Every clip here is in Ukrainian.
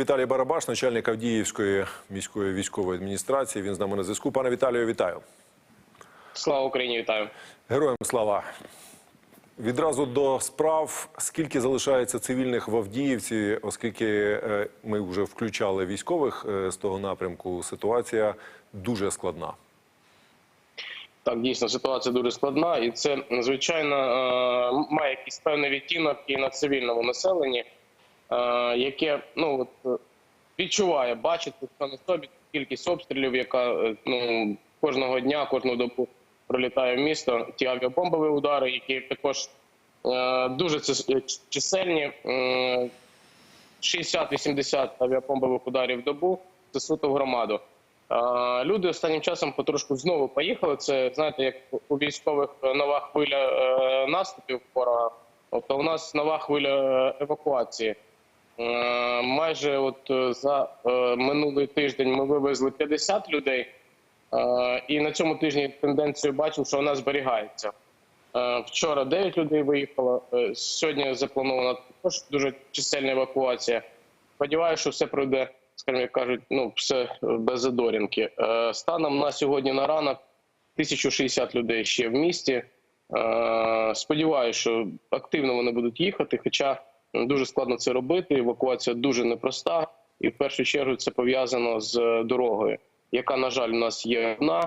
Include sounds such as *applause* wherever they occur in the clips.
Віталій Барабаш, начальник Авдіївської міської військової адміністрації. Він з нами на зв'язку. Пане Віталію, вітаю. Слава Україні, вітаю. Героям слава. Відразу до справ. Скільки залишається цивільних в Авдіївці, оскільки е, ми вже включали військових е, з того напрямку, ситуація дуже складна. Так, дійсно, ситуація дуже складна, і це звичайно е, має якийсь певний відтінок і на цивільному населенні, яке ну от е, відчуває, бачить це на собі кількість обстрілів, яка е, ну кожного дня, кожну добу пролітає в місто. Ті авіабомбові удари, які також е, дуже чисельні. Е, 60-80 авіабомбових ударів в добу. Це суто в громаду. Е, Люди останнім часом потрошку знову поїхали. Це знаєте, як у військових нова хвиля е, наступів ворога. Тобто у нас нова хвиля е, евакуації. Е, Майже от е, за е, минулий тиждень ми вивезли 50 людей, і на цьому тижні тенденцію бачимо, що вона зберігається. Вчора 9 людей виїхало. Сьогодні запланована також дуже чисельна евакуація. Сподіваюся, що все пройде, скажімо, як кажуть, ну все без задорінки. Станом на сьогодні на ранок 1060 людей ще в місті. Сподіваюся, що активно вони будуть їхати, хоча дуже складно це робити. Евакуація дуже непроста, і в першу чергу це пов'язано з е, дорогою, яка, на жаль, у нас є одна.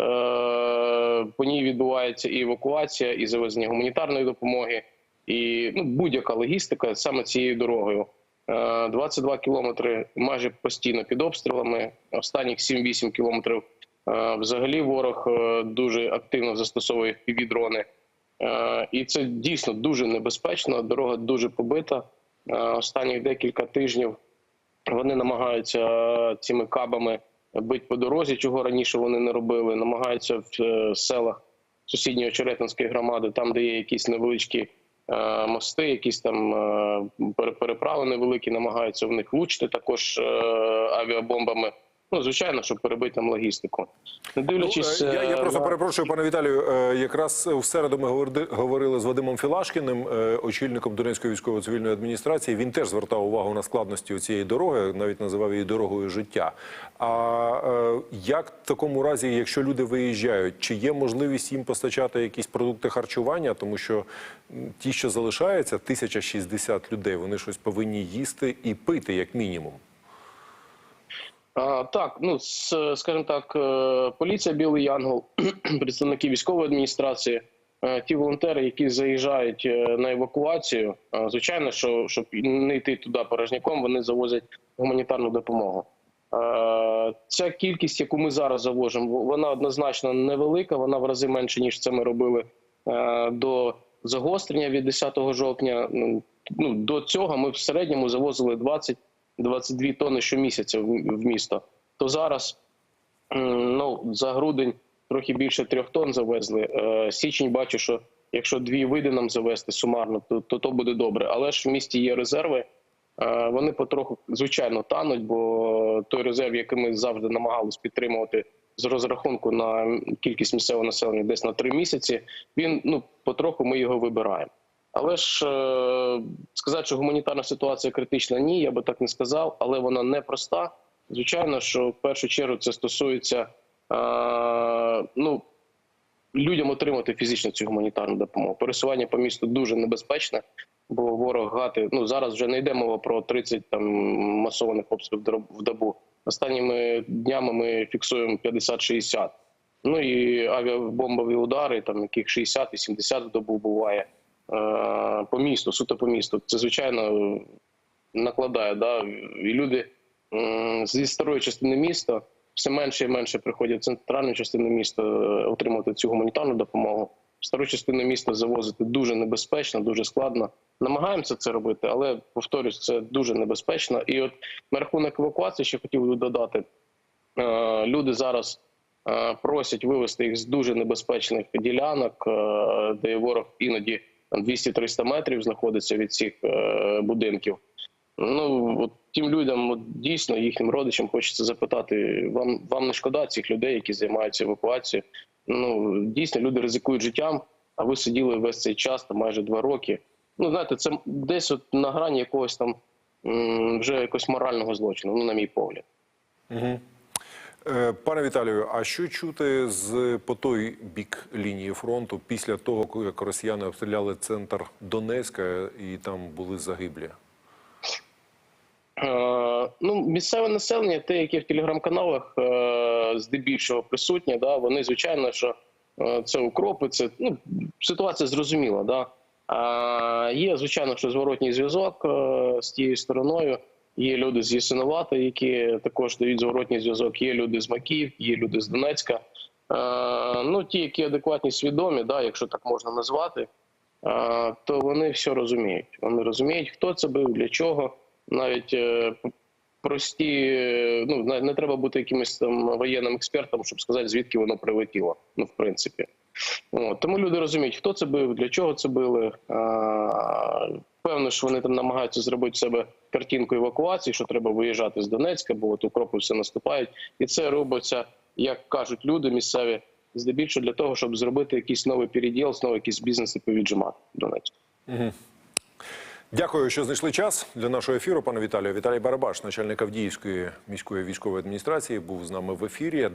Е, По ній відбувається і евакуація, і завезення гуманітарної допомоги, і ну, будь-яка логістика саме цією дорогою. Е, 22 кілометри майже постійно під обстрілами. Останніх 7-8 кілометрів е, взагалі ворог е, дуже активно застосовує півдрони. Е, І це дійсно дуже небезпечно. Дорога дуже побита. Е, Останніх декілька тижнів вони намагаються е, цими кабами бити по дорозі, чого раніше вони не робили. Намагаються в е, селах сусідньої Очеретинської громади, там, де є якісь невеличкі е, мости, якісь там е, переправи невеликі, намагаються в них влучити також е, авіабомбами. Ну, звичайно, щоб перебити там логістику. Не дивлячись, Ну, е, я, я е, просто на- перепрошую, пане Віталію. е, Якраз в середу ми говорили, з Вадимом Філашкіним, очільником Донецької військово-цивільної адміністрації. Він теж звертав увагу на складності цієї дороги, навіть називав її дорогою життя. А як в такому разі, якщо люди виїжджають, чи є можливість їм постачати якісь продукти харчування? Тому що ті, що залишаються, 1060 людей, вони щось повинні їсти і пити, як мінімум. А, так, ну скажімо так, е, поліція Білий Янгол, *clears throat* представники військової адміністрації, е, ті волонтери, які заїжджають е, на евакуацію, звичайно, що щоб не йти туди порожняком, вони завозять гуманітарну допомогу. Ця кількість, яку ми зараз завозимо, вона однозначно невелика. Вона в рази менше ніж це ми робили до загострення від 10 жовтня. Ну, Ну до цього ми в середньому завозили 20 22 тонни щомісяця в місто. То зараз ну, за грудень трохи більше трьох тонн завезли. Е, Січень бачу, що якщо дві вийде нам завести сумарно, то, то то буде добре. Але ж в місті є резерви. Е, Вони потроху звичайно тануть, бо той резерв, який ми завжди намагались підтримувати з розрахунку на кількість місцевого населення, десь на три місяці. Він ну потроху ми його вибираємо. Але ж е, сказати, що гуманітарна ситуація критична, ні, я би так не сказав, але вона непроста. Звичайно, що в першу чергу це стосується е, ну, людям отримати фізично цю гуманітарну допомогу. Пересування по місту дуже небезпечне, бо ворог гати. Ну зараз вже не йде мова про 30 там масованих обстрілів в добу. Останніми днями ми фіксуємо 50-60. Ну і авіабомбові удари, там яких 60 і 70 в добу буває по місту, суто по місту. Це звичайно накладає. Да? І люди зі старої частини міста все менше і менше приходять в центральну частину міста е, отримувати цю гуманітарну допомогу. Стару частину міста завозити дуже небезпечно, дуже складно. Намагаємося це робити, але повторюсь, це дуже небезпечно. І от на рахунок евакуації ще хотів би додати. Е, Люди зараз е, просять вивезти їх з дуже небезпечних ділянок, е, де ворог іноді 200-300 метрів знаходиться від цих е, будинків. Ну от тим людям от, дійсно їхнім родичам хочеться запитати: вам вам не шкода цих людей, які займаються евакуацією? Ну дійсно люди ризикують життям. А ви сиділи весь цей час, там майже два роки. Ну знаєте, це десь от на грані якогось там вже якось морального злочину, ну на мій погляд. Е, Пане Віталію, а що чути з по той бік лінії фронту після того, як росіяни обстріляли центр Донецька і там були загиблі? Е, ну, місцеве населення, те, яке в телеграм-каналах е, здебільшого присутнє, да, вони звичайно, що е, це укропи, це ну, ситуація зрозуміла. Да. А, є, звичайно, що зворотній зв'язок е, з тією стороною. Є люди з Ясиновата, які також дають зворотній зв'язок. Є люди з Макіївки, є люди з Донецька. Е, ну, ті, які адекватні, свідомі, да, якщо так можна назвати, е, то вони все розуміють. Вони розуміють, хто це був, для чого. Навіть е, прості, ну не, треба бути якимось там воєнним експертом, щоб сказати, звідки воно прилетіло. Ну, в принципі. От, тому люди розуміють, хто це бив, для чого це били. Що вони там намагаються зробити в себе картинку евакуації, що треба виїжджати з Донецька, бо от укропи все наступають. І це робиться, як кажуть люди місцеві, здебільшого для того, щоб зробити якийсь новий переділ, знову якісь бізнеси повіджимати в Донецьку. Дякую, що знайшли час для нашого ефіру, пане Віталію. Віталій Барабаш, начальник Авдіївської міської військової адміністрації, був з нами в ефірі.